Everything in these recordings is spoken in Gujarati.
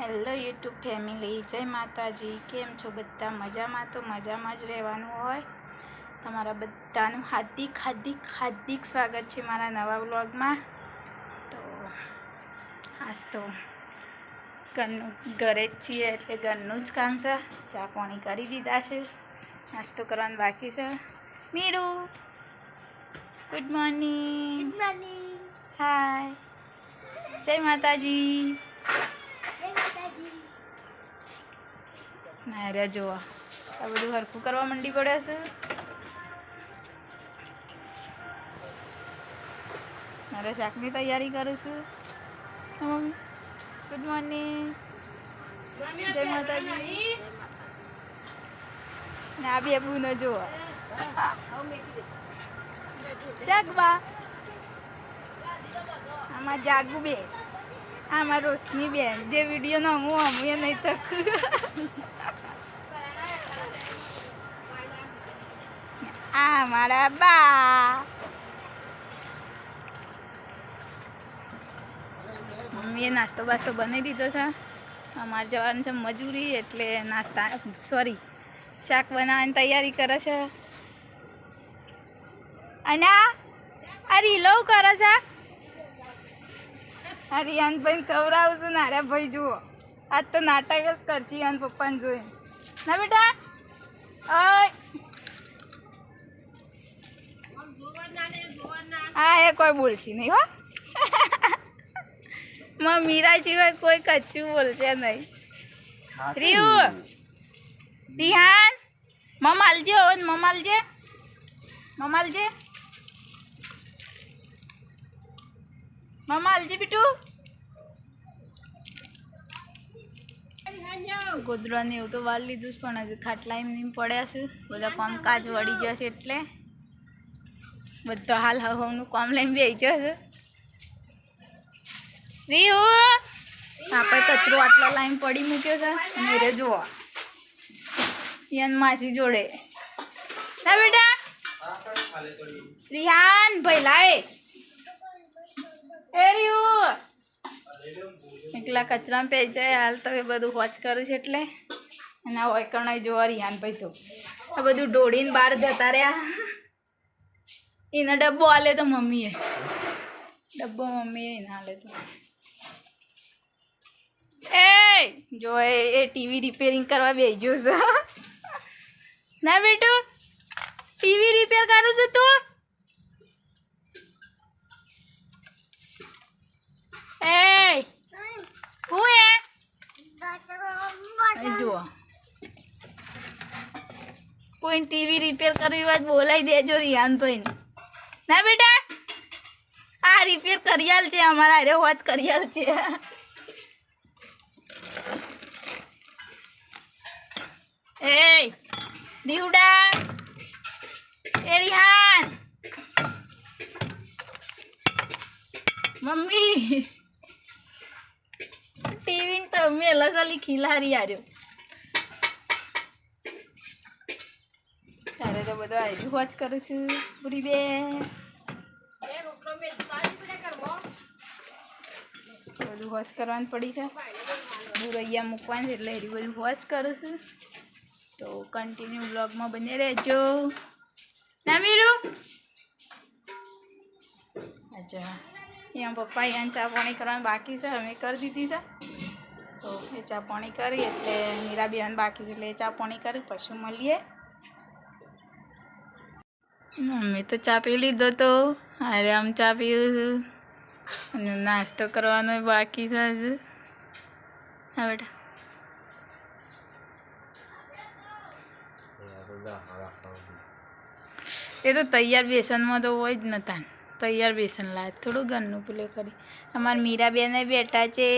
હેલો યુટ્યુબ ફેમિલી જય માતાજી. કેમ છો બધા? મજામાં તો મજામાં જ રહેવાનું હોય? તમારા બધાનું હાર્દિક હાર્દિક હાર્દિક સ્વાગત છે મારા નવા વ્લોગમાં. તો આજ તો ઘરનું ઘરે જ છીએ એટલે ઘરનું જ કામ છે. ચા પાણી કરી દીધા છે. નાસ્તો કરવાનું બાકી છે. મીરુ ગુડ મોર્નિંગ હાય જય માતાજી. ના રે જોવા. આ બધું હરખું કરવા માંડી પડ્યા છે. મારે શાકની તૈયારી કરું છું. મમ્મી. ગુડ મોર્નિંગ જય માતાજી. ના બે ન જોવા. જાગવા આમાં જાગુ બે. આમાં રોશની બેન. જે વીડિયો નો હું અમું એ નહીં તક આ મારા બા. મમ્મીએ નાસ્તો બાસ્તો બનાવી દીધો છે. અમારે જવાનું છે મજૂરી એટલે નાસ્તા સોરી શાક બનાવવાની તૈયારી કરે છે. અને આ રીલો કરે છે. આ રિયાનભાઈ ખવડાવું છું, નારા ભાઈ જુઓ. આજ તો નાટક જ કરছি યાન પપ્પાને જોઈને. ના બેટા? ઓય. હા એ કોઈ બોલશે નહીં હો. માં મીરા સિવાય કોઈ કચ્છું બોલશે નહીં. રીયુ રિહાન મમાલજે ઓન મમાલજે મમાલજે મમાલજે બીટુ. ગોદરાને એવું તો વાર લીધું છે પણ હજી ખાટલા એમ પડ્યા છે. બધા કામકાજ વળી જશે એટલે. બધો હાલ હવાનું કોમ લઈને બે ગયો છે. રીહુ? આપણે કચરો આટલો લાઈન પડી મૂક્યો છે. મેરે જુઓ યન માસી જોડે. ના બેટા. રિહાન ભાઈ લાવે. એ રીહુ. એકલા કચરામાં પે જાય હાલ તો એ બધું વોચ કરું છે એટલે. અને વૈકણ જોવા રિહાન ભાઈ તો. આ બધું ઢોળીને બહાર જતા રહ્યા. એનો ડબ્બો આલે તો મમ્મીએ ડબ્બો મમ્મીએ એને આલે તો એ જો એ ટીવી રિપેરિંગ કરવા બેસ્યો છે ના બેટું ટીવી રિપેર કરું છું તું એ હું એ જુઓ કોઈ ટીવી રિપેર કરવી હોય તો બોલાવી દેજો રિયાનભાઈ ના બેટા આ રિપેર કરિયાલ છે અમારા અરે વોચ કરિયાલ છે એ દીવડા એ રિહાન મમ્મી ટીવી તો મેલા સાલી ખીલારી આર્યો તારે તો બધો આવી વોચ કરીશું પૂરી બે બધું હોશ કરવાનું પડી છે. બુરૈયા મૂકવાનું છે એટલે એરી બધું વોચ કરું છું. તો કન્ટિન્યુ બ્લોગમાં બને રહેજો. ના, મીરું? અચ્છા. અહીંયા પપ્પા અહીંયા ચા પાણી કરવાનું બાકી છે, અમે કરી દીધી છે. તો એ ચા પાણી કરી એટલે મીરા બેન બાકી છે એટલે એ ચા પાણી કરી, પછી મળીએ. મમ્મી તો ચા પી લીધો તો. અરે આમ ચા પીવું છું. અને નાસ્તો કરવાનો બાકી છે હજુ. હા બેટા. એ તો તૈયાર બેસનમાં તો હોય જ નતા તૈયાર બેસન લાવે થોડું ઘરનું પેલે કરી. અમારા મીરાબેને બેઠા છે.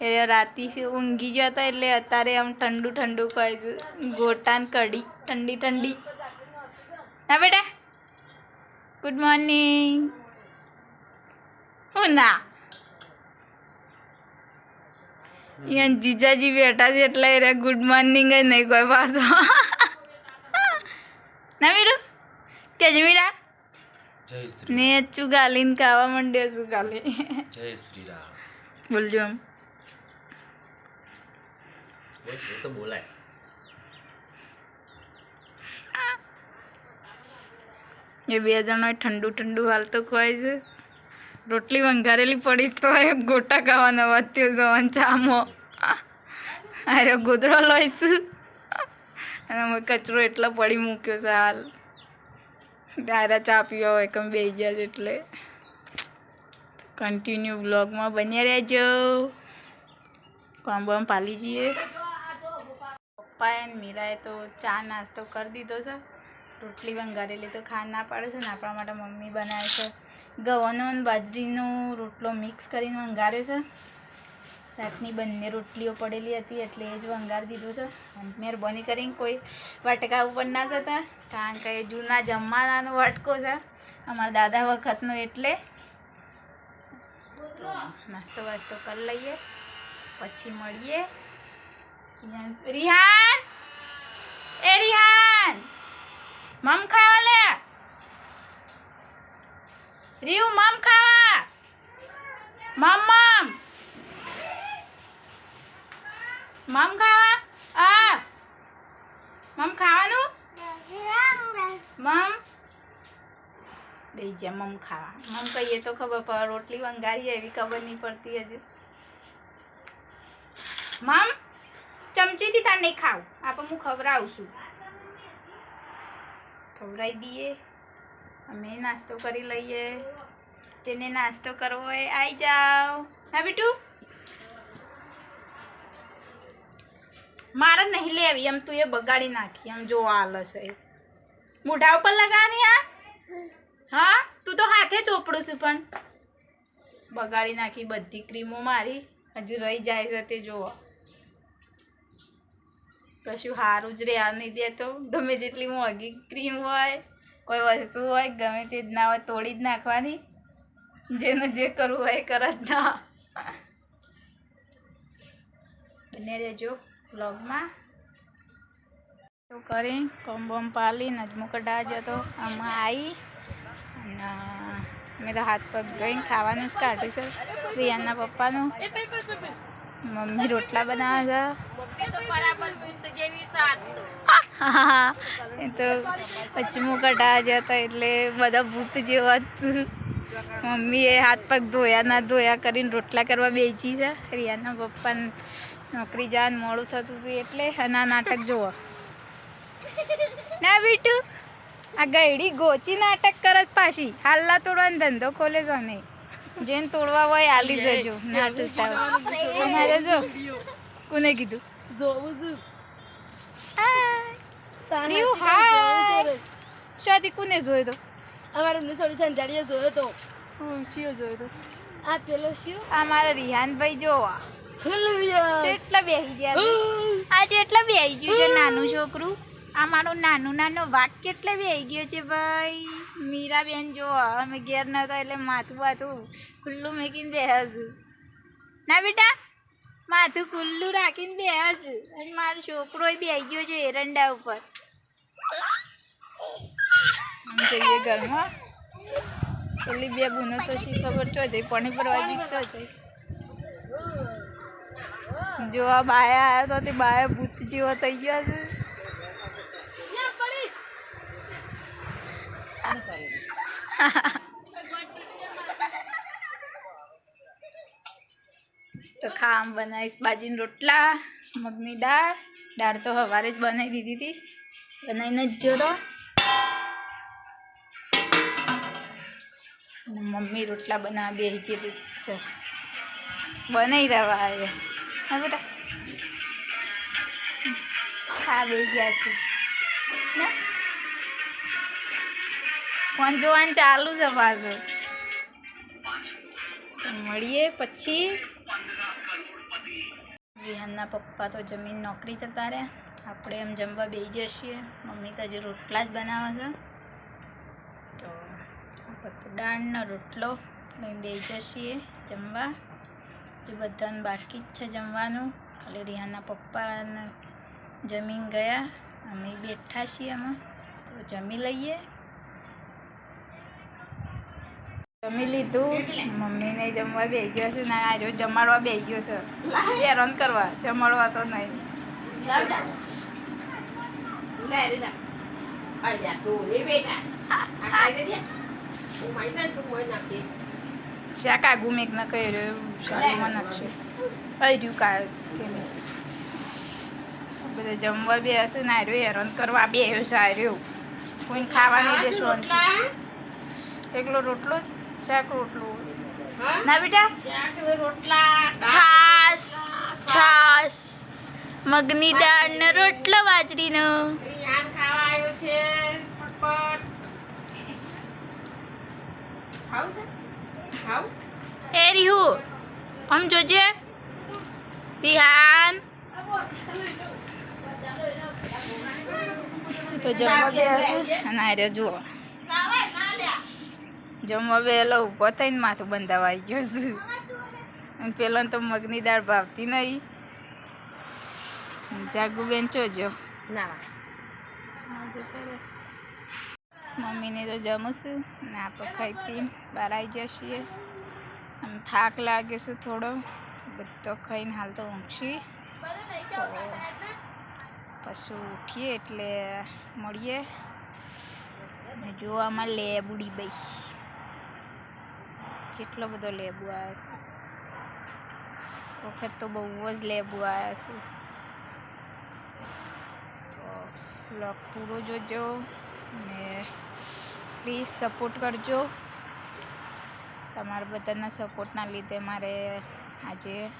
એ રાતી ઊંઘી હતા એટલે અત્યારે આમ ઠંડુ ઠંડુ કહે ગોટાન કઢી. ઠંડી ઠંડી. હા બેટા. ગુડ મોર્નિંગ હું ના? અહીંયા જીજાજી બેઠા છે એટલે એ ગુડ મોર્નિંગ જ નહીં કોઈ પાછો. ના મીરું? કે જ મીરા જય શ્રી ને ખાવા માંડ્યો ચુગાલી જય શ્રી રામ. બોલજો બોલ તો બોલાય. એ બે જણો ઠંડુ ઠંડુ હાલ તો ખવાય છે. રોટલી વંઘારેલી પડીશ તો એ ગોટા ખાવાનો વધ્યો જવાન ચામો. અરે ગોદડો લઈશ અને અમે કચરો એટલો પડી મૂક્યો છે હાલ. તારા ચા પીવા હોય કમ બે ગયા છે એટલે. કન્ટિન્યુ બ્લોગમાં બન્યા રહેજો. કોમ બમ પાલી જઈએ. પપ્પાએ એન મીરાએ તો ચા નાસ્તો કરી દીધો છે. રોટલી વંગારેલી તો ખાવા ના પાડે છે ને, આપણા માટે મમ્મી બનાવે છે. ગવાનો અને બાજરીનો રોટલો મિક્સ કરીને વંગાર્યો છે. રાતની બંને રોટલીઓ પડેલી હતી એટલે એ જ વંગાર દીધું છે. મહેરબાની કરીને કોઈ વાટકા ઉપર ના જતા, કારણ કે જૂના જમાનાનો વાટકો છે. અમારા દાદા વખતનો એટલે. નાસ્તો વાસ્તો કરી લઈએ, પછી મળીએ. રિહાન! એ રિહાન! મમ ખાવા લે. રીવ મમ ખાવા. મમ મમ. મમ ખાવા? આ. મમ ખાવાનું? મમ. બે જા મમ ખાવા. મમ કહીએ તો ખબર પડે, રોટલી વંગારી એવી ખબર નહીં પડતી હજી. મમ, ચમચીથી તાર નહીં ખાવ. આપણે હું ખવડાવું છું. ખવડાવી દઈએ. અમે નાસ્તો કરી લઈએ. જેને નાસ્તો કરવો હોય આવી જાઓ. હા, બેટું? મારે નહીં લેવી, એમ તું એ બગાડી નાખી, એમ જો આલસ એ મોઢા ઉપર લગાવી આ હા? તું તો હાથે ચોપડું છું પણ. બગાડી નાખી બધી ક્રીમો મારી. હજી રહી જાય છે તે જોવો. કશું સારું જ રહ્યા નહીં દે તો ગમે જેટલી મોંઘી ક્રીમ હોય, કોઈ વસ્તુ હોય, ગમે તે જ ના હોય, તોડી જ નાખવાની. જેને જે કરવું હોય કરે જ ના. બને રહેજો બ્લોગમાં તો કરી કોમ બોમ પાલી નજમો કઢા જતો આમાં આવી અને મેં તો હાથ પગ ગઈ ખાવાનું જ કાઢ્યું છે પ્રિયાના પપ્પાનું. મમ્મી રોટલા બનાવે છે. હા એ તો પચમું કઢા જતા એટલે બધા ભૂત જેવા જ મમ્મીએ હાથ પગ ધોયા ના ધોયા કરીને રોટલા કરવા બેસી છે. રિયાના પપ્પાને નોકરી જવાનું મોડું થતું હતું એટલે આના નાટક જુઓ. ના બીટુ આ ગયડી ગોચી નાટક કરત પાછી. હાલ્લા તોડવાનો ધંધો ખોલે છે નહીં જેને તોડવા હોય આલી જજો ના તૂટતા તમારે જો કોને કીધું? હાય. રીવ હાય. શાદી કોને જોયો તો? અમારે મુસોડી સંજાડીએ જોયો તો. હું શિયો જોયો તો. આ પેલો શિયો? આ મારા રિહાનભાઈ જોવા. કેટલા બેસી ગયા છે. બેસી ગયું છે નાનું છોકરું. આ મારું નાનું નાનો વાઘ કેટલા બેસી ગયો છે ભાઈ? મીરાબેન જો, અમે ઘેર નતા એટલે માથું બાથું ખુલ્લું મૂકીને છું ના બેટા, માથું ખુલ્લું રાખીને છું અને મારો છોકરો બે ગયો છે એરંડા ઉપર. ઘરમાં. પેલી બે બુનો તો શી ખબર છો જઈ પાણી ભરવા જઈ છો જઈ જો આ બાયા આવ્યા તો તે બાયા ભૂત જેવો થઈ ગયો છે. તો ખામ બનાવીશ બાજીના રોટલા, મગની દાળ. દાળ તો સવારે જ બનાવી દીધી હતી. બનાવીને જ જોતો. મમ્મી રોટલા બનાવવા બે જે છે બનાવી રહેવા આવે હા બેટા. ખા બે ગયા છે. ને? ફોન જોવાનું ચાલુ છે પાછું. મળીએ પછી. વિહાનના પપ્પા તો જમીન નોકરી જતા રહ્યા. આપણે એમ જમવા બેસી જઈએ મમ્મી તો હજી રોટલા જ બનાવે છે. તો દાળનો રોટલો લઈને બેસી જઈએ જમવા. જે બધાને બાકી જ છે જમવાનું. ખાલી રિહાના પપ્પાને જમીન ગયા. અમે બેઠા છીએ અમે તો જમી લઈએ. જમી લીધું. મમ્મીને જમવા બે ગયો છે ને આજે જમાડવા બે ગયો છે. હેરાન કરવા. જમાડવા તો નહીં. શાકા ગુમેક ન કહી રહ્યો શાકમાં નાખશે. કઈ રહ્યું કા તેને બધા જમવા બે હશે ને આર્યો હેરાન કરવા બે છે આર્યો કોઈ ખાવા નહીં દેશો એકલો રોટલો જ? શાક રોટલો. ના બેટા? છાસ છાસ મગની દાળ ને રોટલો બાજરીનો એ રીહુ આમ જોજે. વિહાન તો જમવા અને આર્યો જુઓ. જમવા હવે એલો ઊભો થઈને માથું બંધાવા આવી ગયો છે. પેલો તો મગની દાળ ભાવતી નહીં. જાગુ બેન ચોજો મમ્મીને તો જમું છું. ને આપણે ખાઈ પીને બહાર આવી જઈએ આમ થાક લાગે છે થોડો. બધો ખાઈને હાલ તો ઊંઘશી. તો પછી ઉઠીએ એટલે મળીએ. જોવામાં લે બુડી બઈ કેટલો બધો લેબુ આવ્યો છે. વખત તો બહુ જ લેબુ આવ્યા છે. તો બ્લોગ પૂરો જોજો ને પ્લીઝ સપોર્ટ કરજો. તમારા બધાના સપોર્ટના લીધે મારે આજે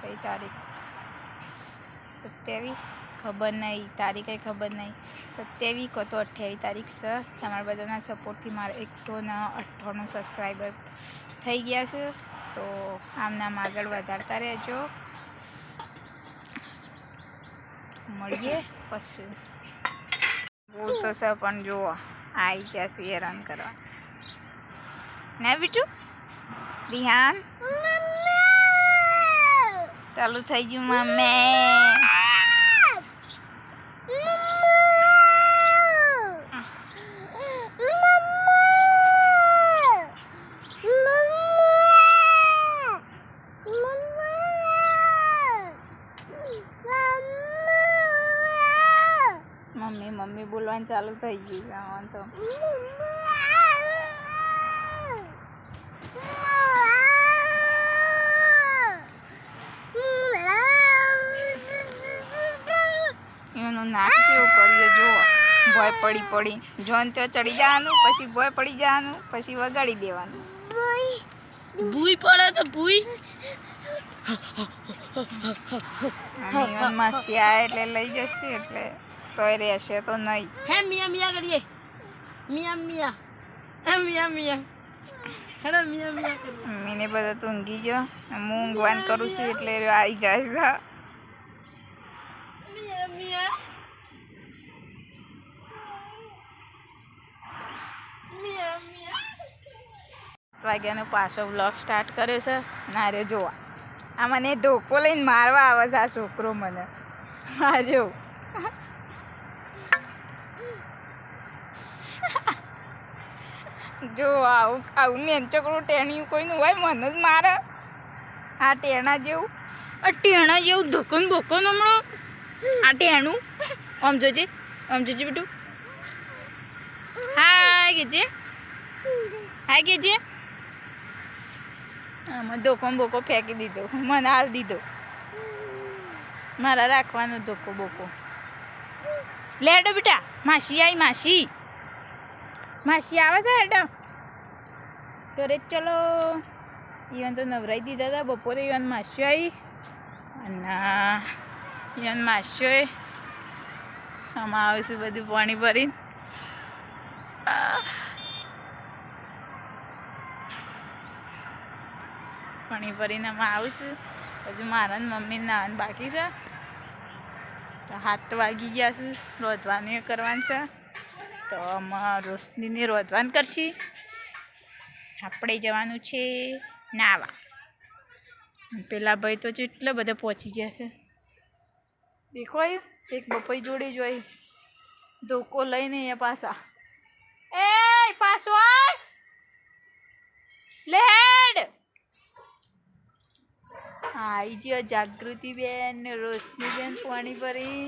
કઈ તારીખ? સત્યાવીસ? ખબર નહીં, તારીખ કંઈ ખબર નહીં. સત્યાવી કહો તો અઠ્યાવીસ તારીખ છે. તમારા બધાના સપોર્ટથી મારે એકસો ને અઠ્ઠાણું સબસ્ક્રાઈબર થઈ ગયા છે. તો આમનામ આગળ વધારતા રહેજો. મળીએ પછી. બહુ તો છે, પણ જુઓ આવી ગયા છે હેરાન કરવા. ને બીજું? રિહાન ચાલુ થઈ ગયું મમ્મી મમ્મી ચાલુ થઈ ગયું છે આમાં તો એનું નાક કેવું કરીએ જુઓ. ભોય પડી પડી. જોન તો ચડી જવાનું પછી ભોય પડી જવાનું પછી વગાડી દેવાનું. ભૂઈ પડે તો ભૂઈ. અને એટલે લઈ જશે એટલે. તોય રહેશે તો નહીં. હે મિયા મિયા કરીએ. મિયા મિયા. હે મિયા મિયા. હેડો મિયા મિયા કરીએ. બધા તો ઊંઘી ગયો. હું ઊંઘવાન કરું છું એટલે આવી જાય છે. મિયા મિયા. મિયા મિયા. વાગ્યાનો પાછો બ્લોગ સ્ટાર્ટ કર્યો છે. નારે જોવા. આ મને ધોકો લઈને મારવા આવે છે આ છોકરો મને. માર્યો જો આવું આવું ને છોકરું ટેણિયું કોઈનું હોય, મને જ મારે. આ ટેણા જેવું. આ ટેણા જેવું ધોકન બોકન હમણાં. આ ટેણું. આમ જોજે આમ જોજે બેટું. હા, કેજે. હા, કેજે. આમાં ધોકો બોકો ફેંકી દીધો. મને હાલ દીધો. મારા રાખવાનો ધોકો બોકો. લેડો બેટા, માસી આઈ, માસી. માસી આવે છે હેડો ઘરે ચલો. ઈવન તો નવરાઈ દીધા હતા બપોરે ઈવન માસી આવી અને, ઈવન માસી આમાં આવે બધું પાણી ભરીને. પાણી ભરીને આમાં આવશું હજુ મારા ને મમ્મી નાવાનું બાકી છે. તો હાથ તો વાગી ગયા છે રોધવાનું કરવાનું છે. તો આમાં રોશનીને રોધવાન કરશી. આપણે જવાનું છે નાવા. પેલા ભાઈ તો કેટલા બધા પહોંચી ગયા છે. દેખો એ ચેક બપોઈ જોડે જોઈ ધોકો લઈને એ પાછા. એ પાછો લેડ આવી ગયો જાગૃતિબેન ને રોશનીબેન પાણી ભરી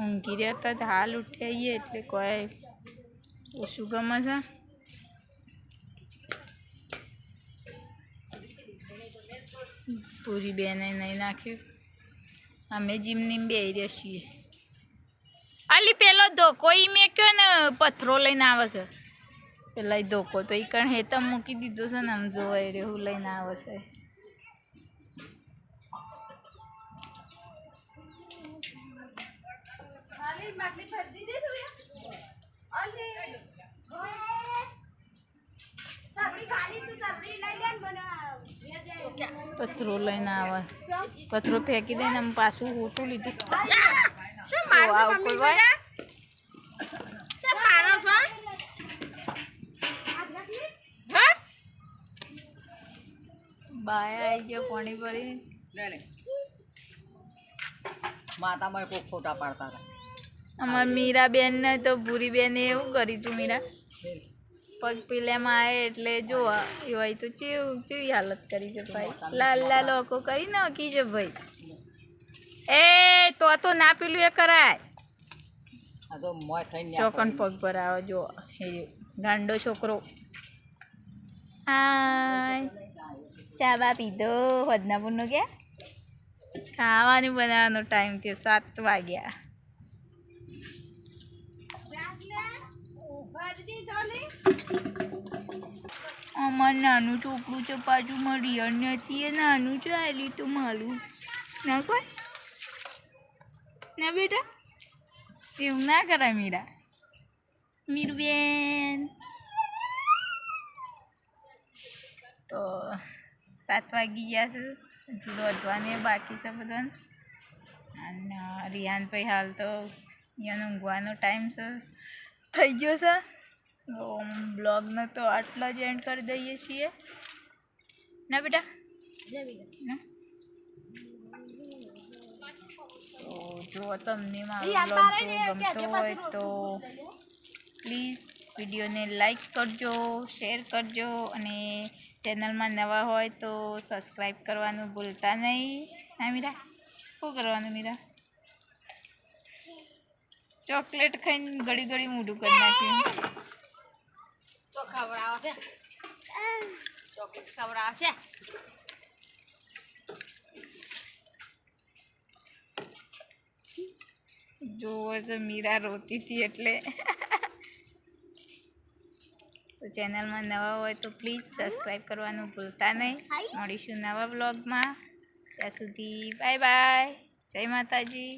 ઊંઘી રહેતા જ હાલ ઉઠી આવીએ એટલે કોઈ ઓછું ગમે છે. પૂરી બેને નહીં નાખ્યું. અમે જીમની બે છીએ. અલી પેલો ધોકો ઈ મેં કયો ને પથરો લઈને આવે છે. પેલા એ ધોકો તો એ કણ હેતમ મૂકી દીધો છે ને આમ જોવાય રહ્યો, લઈને આવે છે. પથરો લઈને આવે. પથરો ફેંકી દઈને આમ પાછું હોતું લીધું. બાય આવી ગયો પાણી ભરી માતામાં કોઈ ફોટા પાડતા હતા. અમાર મીરાબેન ને તો ભૂરી બેન એવું કર્યું તું મીરા. પગ પીલામાં આવે એટલે જો હોય તો ચેવું ચેવી હાલત કરી છે ભાઈ. લાલ લાલ લોકો કરી નાખી છે ભાઈ. એ તો તો ના પીલું એ કરાય. ચોકન પગ પર આવે જો એ ગાંડો છોકરો. હાય. ચા બા પીધો? hodનાપુરનો ક્યાં ખાવાનું બનાવવાનો ટાઈમ થયો સાત વાગ્યા. અમાર નાનું ચોપડું છે પાછું રિયલ નથી, એ નાનું છે આલી તો મારું. ના કોઈ? ના બેટા? એવું ના કરાય મીરા. મીરબેન. તો સાત વાગી ગયા છે. હજુ રોધવાને બાકી છે બધાને. અને રિહાનભાઈ હાલ તો અહીંયા ઊંઘવાનો ટાઈમ છે. થઈ ગયો છે. બ્લોગને તો આટલા જ એન્ડ કરી દઈએ છીએ. ના બેટા? તો જો તમને મારો બ્લોગ ગમતો હોય તો પ્લીઝ વિડીયોને લાઈક કરજો શેર કરજો અને ચેનલમાં નવા હોય તો સબસ્ક્રાઈબ કરવાનું ભૂલતા નહીં. હા મીરા? શું કરવાનું મીરા? ચોકલેટ ખાઈને ઘડી ઘડી મોઢું કરી નાખ્યું. ખવડાવશે ચોકલેટ ખવડાવશે તો મીરા રોતી હતી એટલે. તો ચેનલમાં નવા હોય તો પ્લીઝ સબસ્ક્રાઈબ કરવાનું ભૂલતા નહીં. મળીશું નવા બ્લોગમાં ત્યાં સુધી બાય બાય. જય માતાજી.